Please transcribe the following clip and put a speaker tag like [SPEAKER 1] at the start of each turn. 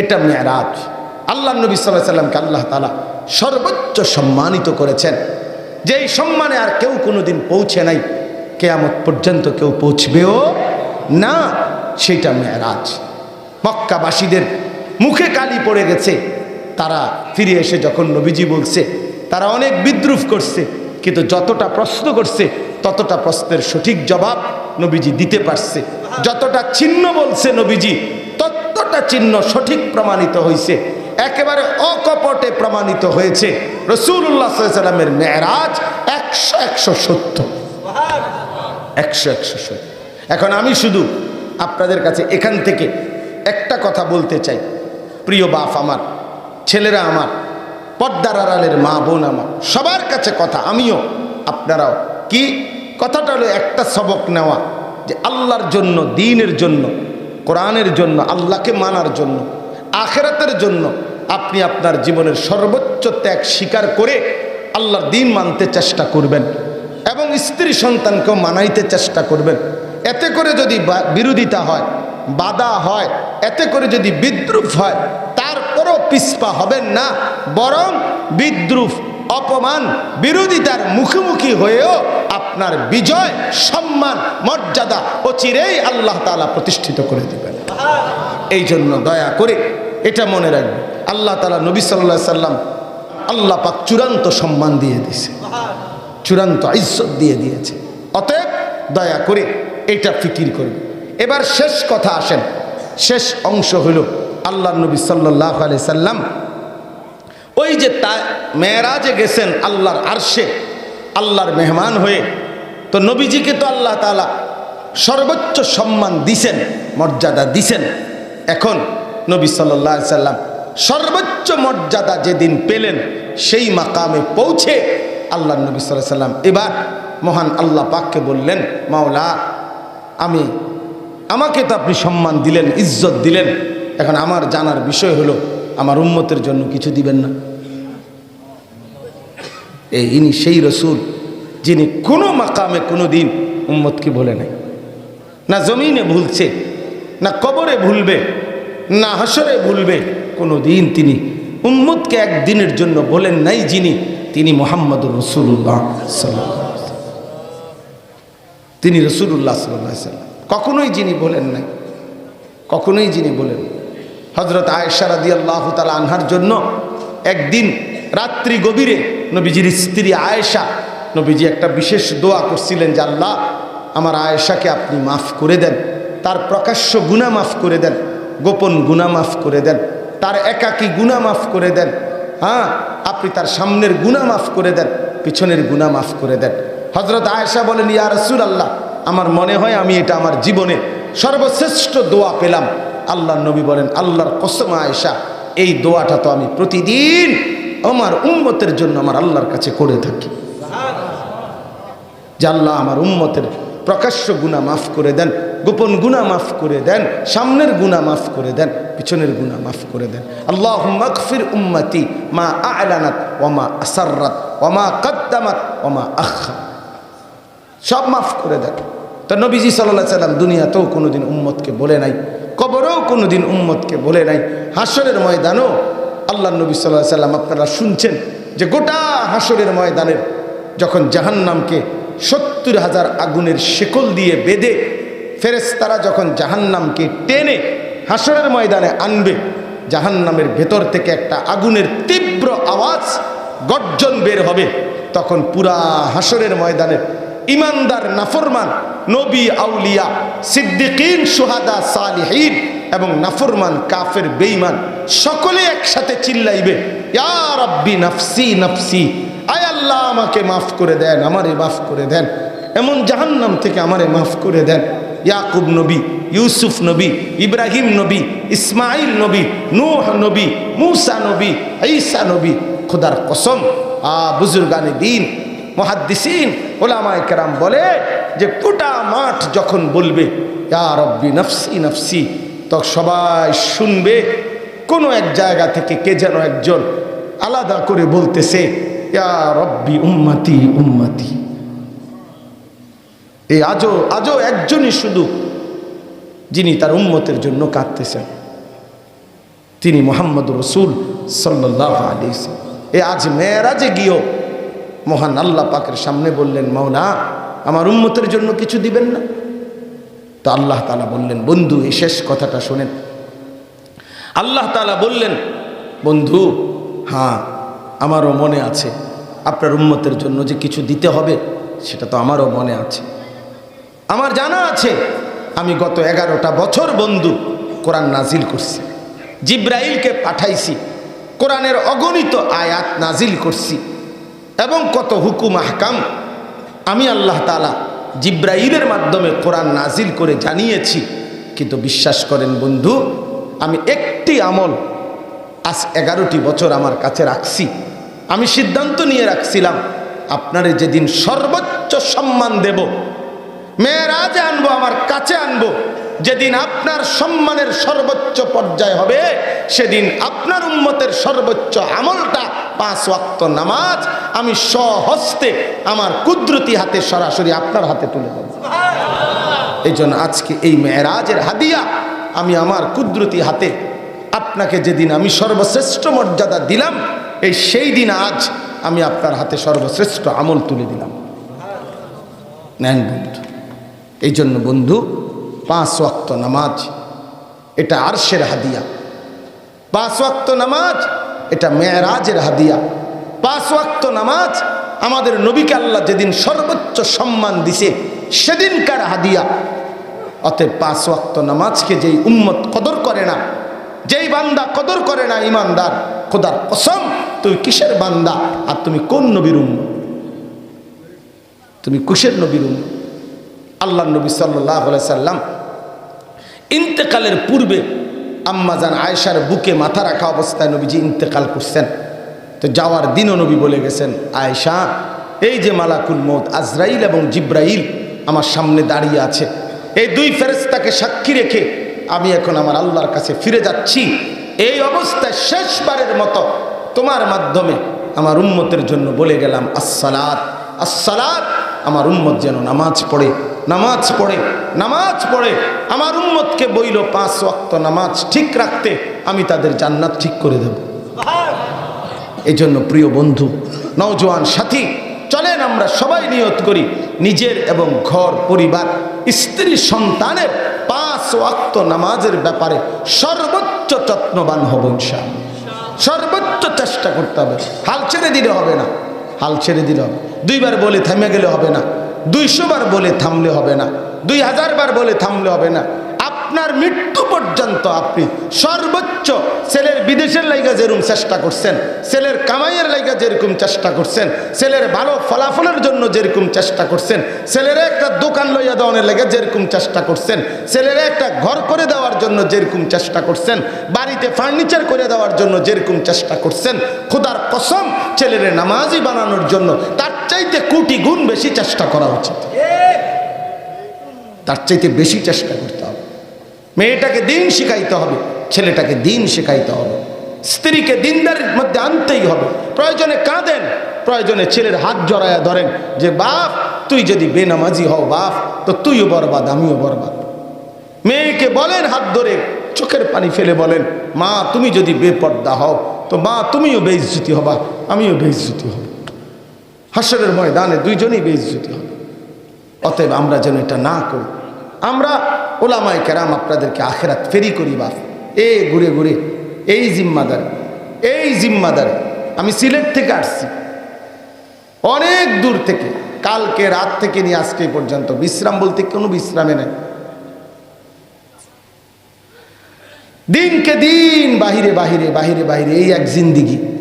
[SPEAKER 1] এটা মেয়ারাজ। আল্লাহ নবী সাল্লাহ সাল্লামকে আল্লাহ তালা সর্বোচ্চ সম্মানিত করেছেন। যেই সম্মানে আর কেউ কোনোদিন পৌঁছে নাই, কেয়ামত পর্যন্ত কেউ পৌঁছবেও না, সেটা মেয়ারাজ। মক্কাবাসীদের মুখে কালি পড়ে গেছে, তারা ফিরে এসে যখন নবীজি বলছে, তারা অনেক বিদ্রুপ করছে, কিন্তু যতটা প্রশ্ন করছে, ততটা প্রশ্নের সঠিক জবাব নবীজি দিতে পারছে। যতটা ছিন্ন বলছে নবীজি ততটা চিহ্ন সঠিক প্রমাণিত হয়েছে একেবারে অকপটে প্রমাণিত হয়েছে। রসুল্লাহ সাল্লামের মেয়েরাজ একশো একশো সত্য একশো একশো সত্য এখন আমি শুধু আপনাদের কাছে এখান থেকে একটা কথা বলতে চাই। প্রিয় বাপ আমার, ছেলেরা আমার পদ্মার আড়ালের মা বোন আমার, সবার কাছে কথা, আমিও, আপনারাও। কি? কথাটা হলো একটা সবক নেওয়া, যে আল্লাহর জন্য, দিনের জন্য কোরআনের জন্য, আল্লাহকে মানার জন্য, আখেরাতের জন্য আপনি আপনার জীবনের সর্বোচ্চ ত্যাগ স্বীকার করে আল্লাহর দিন মানতে চেষ্টা করবেন এবং স্ত্রী সন্তানকেও মানাইতে চেষ্টা করবেন। এতে করে যদি বিরোধিতা হয়, বাধা হয়, এতে করে যদি বিদ্রুপ হয়, তারপরও পিসপা হবেন না, বরং বিদ্রুপ, অপমান, বিরোধিতার মুখোমুখি হয়েও আপনার বিজয়, সম্মান, মর্যাদা ও চিরেই আল্লাহ তালা প্রতিষ্ঠিত করে দিবেন। এই জন্য দয়া করে এটা মনে রাখবে আল্লাহ তালা নবী সাল্লাহ সাল্লাম আল্লাহ পাক চূড়ান্ত সম্মান দিয়ে দিয়েছে। চূড়ান্ত ইজ্জত দিয়ে দিয়েছে। অতএব দয়া করে এটা ফিকির করবে এবার শেষ কথা আসেন। শেষ অংশ হইল আল্লাহ নবী সাল্লাহ আলি সাল্লাম ওই যে তা মেয়েরাজে গেছেন আল্লাহর আরশে, আল্লাহর মেহমান হয়ে তো নবীজিকে তো আল্লাহ তালা সর্বোচ্চ সম্মান দিছেন, মর্যাদা দিছেন। এখন নবী সাল্লাহ সাল্লাম সর্বোচ্চ মর্যাদা যেদিন পেলেন, সেই মাকামে পৌঁছে আল্লাহ নবী সাল্লাহ সাল্লাম এবার মহান আল্লাহ পাককে বললেন, মাওলা, আমি, আমাকে তো আপনি সম্মান দিলেন, ইজ্জত দিলেন। এখন আমার জানার বিষয় হলো, আমার উম্মতের জন্য কিছু দিবেন না। এই ইনি সেই রসুল যিনি কোনো মাকামে, কোনো দিন উম্মতকে বলে নাই। না জমিনে ভুলছে, না কবরে ভুলবে, না হাসরে ভুলবে, কোনো দিন তিনি উম্মতকে একদিনের জন্য বলেন নাই যিনি, তিনি মোহাম্মদ রসুল্লাহ সাল্লাহ তিনি রসুল্লাহ সাল্লাহ সাল্লাম কখনোই যিনি বলেন নাই, কখনোই যিনি বলেন হজরত আয়েশা দিয়ে আল্লাহ তালা আনহার জন্য একদিন রাত্রি গভীরে নবীজির স্ত্রী আয়েশা নবীজি একটা বিশেষ দোয়া করছিলেন যে আল্লাহ, আমার আয়েশাকে আপনি মাফ করে দেন, তার প্রকাশ্য গুণা মাফ করে দেন, গোপন গুণা মাফ করে দেন, তার একাকী গুণা মাফ করে দেন হ্যাঁ আপনি তার সামনের গুণা মাফ করে দেন, পিছনের গুণা মাফ করে দেন। হজরত আয়েশা বলেন, ইয়া রসুল আল্লাহ আমার মনে হয় আমি এটা আমার জীবনে সর্বশ্রেষ্ঠ দোয়া পেলাম। আল্লাহ নবী বলেন, আল্লাহর কসম আয়েশা, এই দোয়াটা তো আমি প্রতিদিন আমার উম্মতের জন্য আমার আল্লাহর কাছে করে থাকি। আল্লাহ আমার উম্মতের প্রকাশ্য গুণা মাফ করে দেন, গোপন গুণা মাফ করে দেন, সামনের গুণা মাফ করে দেন, পিছনের গুণা মাফ করে দেন। আল্লাহ মকফির উম্মতি মা আলানাত ওমা আসাররাত ওমা কদ্দামাত ওমা আখা সব মাফ করে দেন। তো নবীজি সাল্লাহ সাল্লাম দুনিয়াতেও কোনোদিন উম্মতকে বলে নাই, কবরেও কোনোদিন উম্মতকে বলে নাই হাসরের ময়দানও আল্লাহ নবী সাল্লাহ সাল্লাম আপনারা শুনছেন যে গোটা হাসরের ময়দানের যখন জাহান্নামকে সত্তর হাজার আগুনের শেকল দিয়ে বেঁধে ফেরেস্তারা যখন জাহান্নামকে টেনে হাসরের ময়দানে আনবে, জাহান্নামের ভেতর থেকে একটা আগুনের তীব্র আওয়াজ, গর্জন বের হবে। তখন পুরা হাসরের ময়দানের ইমানদার, নাফরমান, নবী, আউলিয়া, সিদ্দিকিন, সুহাদা, সালিহীন এবং নাফরমান, কাফের, বেঈমান সকলে একসাথে চিল্লাইবে, ইয়া রাব্বি নাফসি নাফসি। আল্লাহ আমাকে মাফ করে দেন, আমারে মাফ করে দেন। এমন জাহান্নাম থেকে আমারে মাফ করে দেন। ইয়াকুব নবী, ইউসুফ নবী, ইব্রাহিম নবী ইসমাইল নবী, নূহ নবী, মুসা নবী, ঈসা নবী, খোদার কসম। আ বুজুর্গানে দিন, মহাদ্দিসিন ওলামায় কেরাম বলে যে গোটা মাঠ যখন বলবে, ইয়া রব্বি নফসি নফসি, তো সবাই শুনবে। কোনো এক জায়গা থেকে কে যেন একজন আলাদা করে বলতেছে রব্বি এই আজও আজও একজনই শুধু যিনি তার উম্মতের জন্য কাঁদতেছেন। তিনি মোহাম্মদ রসুল সাল্লাহ আলী এ আজ মেয়েরাজে গিয়েও মহান আল্লাহ পাকের সামনে বললেন মৌলা আমার উম্মতের জন্য কিছু দিবেন না? তো আল্লাহ তালা বললেন, বন্ধু, এই শেষ কথাটা শোনেন। আল্লাহ তালা বললেন, বন্ধু হ্যাঁ আমারও মনে আছে। আপনার উম্মতের জন্য যে কিছু দিতে হবে, সেটা তো আমারও মনে আছে। আমার জানা আছে, আমি গত এগারোটা বছর বন্ধু কোরআন নাজিল করছি। জিব্রাইলকে পাঠাইছি, কোরআনের অগণিত আয়াত নাজিল করছি। এবং কত হুকুম, আহকাম আমি আল্লাহ তালা জিব্রাইলের মাধ্যমে কোরআন নাজিল করে জানিয়েছি। কিন্তু বিশ্বাস করেন বন্ধু, আমি একটি আমল আজ এগারোটি বছর আমার কাছে রাখছি। আমি সিদ্ধান্ত নিয়ে রাখছিলাম আপনারে যেদিন সর্বোচ্চ সম্মান দেব মেয়েরাজে আনব আমার কাছে আনব। যেদিন আপনার সম্মানের সর্বোচ্চ পর্যায় হবে সেদিন আপনার উম্মতের সর্বোচ্চ আমলটা পাঁচ ওয়াক্ত নামাজ আমি স্বহস্তে আমার কুদরতি হাতে সরাসরি আপনার হাতে তুলে দেব। এই জন্য আজকে এই মেয়েরাজের হাদিয়া আমি আমার কুদরতি হাতে আপনাকে যেদিন আমি সর্বশ্রেষ্ঠ মর্যাদা দিলাম, এই সেই দিন আজ আমি আপনার হাতে সর্বশ্রেষ্ঠ আমল তুলে দিলাম। নেন বন্ধু, এই জন্য বন্ধু, পাঁচ ওয়াক্ত নামাজ, এটা আরশের হাদিয়া। পাঁচ ওয়াক্ত নামাজ, এটা মেয়েরাজের হাদিয়া। পাঁচ ওয়াক্ত নামাজ, আমাদের নবীকে আল্লাহ যেদিন সর্বোচ্চ সম্মান দিছে, সেদিনকার হাদিয়া। অতএব পাঁচ ওয়াক্ত নামাজকে যেই উম্মত কদর করে না যেই বান্দা কদর করে না, ইমানদার, খোদার কসম, তুমি কিসের বান্দা আর তুমি কোন নবীর উম্মত? তুমি কুশের নবীর উম্মত? আল্লাহ নবী সাল্লাহ সাল্লাম ইন্তেকালের পূর্বে আম্মাজান আয়েশার বুকে মাথা রাখা অবস্থায় নবীজি ইন্তেকাল করছেন। তো যাওয়ার দিনও নবী বলে গেছেন, আয়েশা, এই যে মালাকুল মৌত আজরাইল এবং জিব্রাইল আমার সামনে দাঁড়িয়ে আছে। এই দুই ফেরেস্তাকে সাক্ষী রেখে আমি এখন আমার আল্লাহর কাছে ফিরে যাচ্ছি। এই অবস্থায় শেষবারের মতো তোমার মাধ্যমে আমার উম্মতের জন্য বলে গেলাম, আসসালাত আসসালাত। আমার উম্মত যেন নামাজ পড়ে নামাজ পড়ে নামাজ পড়ে। আমার উম্মতকে বইল পাঁচ ওয়াক্ত নামাজ ঠিক রাখতে আমি তাদের জান্নাত ঠিক করে দেব। এই জন্য প্রিয় বন্ধু, নওজোয়ান সাথী, চলেন আমরা সবাই নিয়ত করি, নিজের এবং ঘর, পরিবার, স্ত্রী, সন্তানের পাঁচ ওয়াক্ত নামাজের ব্যাপারে সর্বোচ্চ যত্নবান হব ইনশা সর্বোচ্চ চেষ্টা করতে হবে। হাল ছেড়ে দিলে হবে না। হাল ছেড়ে দিলে হবে। দুইবার বলে থেমে গেলে হবে না। দুইশো বার বলে থামলে হবে না। দুই হাজার বার বলে থামলে হবে না। আপনার মৃত্যু পর্যন্ত আপনি সর্বোচ্চ ছেলের বিদেশের লাইগা যেরকম চেষ্টা করছেন, ছেলের কামাইয়ের লাইগা যেরকম চেষ্টা করছেন, ছেলের ভালো ফলাফলের জন্য যেরকম চেষ্টা করছেন, ছেলের একটা দোকান লইয়া দেওয়ানোর লেগে যেরকম চেষ্টা করছেন, ছেলের একটা ঘর করে দেওয়ার জন্য যেরকম চেষ্টা করছেন, বাড়িতে ফার্নিচার করে দেওয়ার জন্য যেরকম চেষ্টা করছেন, খোদার কসম ছেলের নামাজি বানানোর জন্য তার চাইতে কোটি গুণ বেশি চেষ্টা করা উচিত। তার চাইতে বেশি চেষ্টা হবে মেয়েটাকে দিন শিখাইতে হবে, ছেলেটাকে দিন শেখাইতে হবে। স্ত্রীকে দিনদারের মধ্যে আনতেই হবে। প্রয়োজনে কাঁদেন, প্রয়োজনে ছেলের হাত জড়ায়া ধরেন যে, বাপ, তুই যদি বেনামাজি হও, বাপ, তো তুইও বরবাদ, আমিও বরবাদ। মেয়েকে বলেন, হাত ধরে চোখের পানি ফেলে বলেন, মা, তুমি যদি বেপর্দা হও, তো মা, তুমিও বেইজ্জুতি হবা, আমিও বেইজ্জুতি হব। হাসরের ময়দানে দুইজনেই বেইজ্জুতি হবে। অতএব আমরা যেন এটা না করি। আমরা ওলামায় কেরাম আপনাদেরকে আখেরাত ফেরি করি, বাপ। এ ঘুরে ঘুরে, এই জিম্মাদার এই জিম্মাদার। আমি সিলেট থেকে আসছি। অনেক দূর থেকে, কালকে রাত থেকে নিয়ে আজকে পর্যন্ত। বিশ্রাম বলতে কোনো বিশ্রামে নেই। দিনকে দিন বাহিরে বাহিরে বাহিরে বাহিরে, এই এক জিন্দিগি।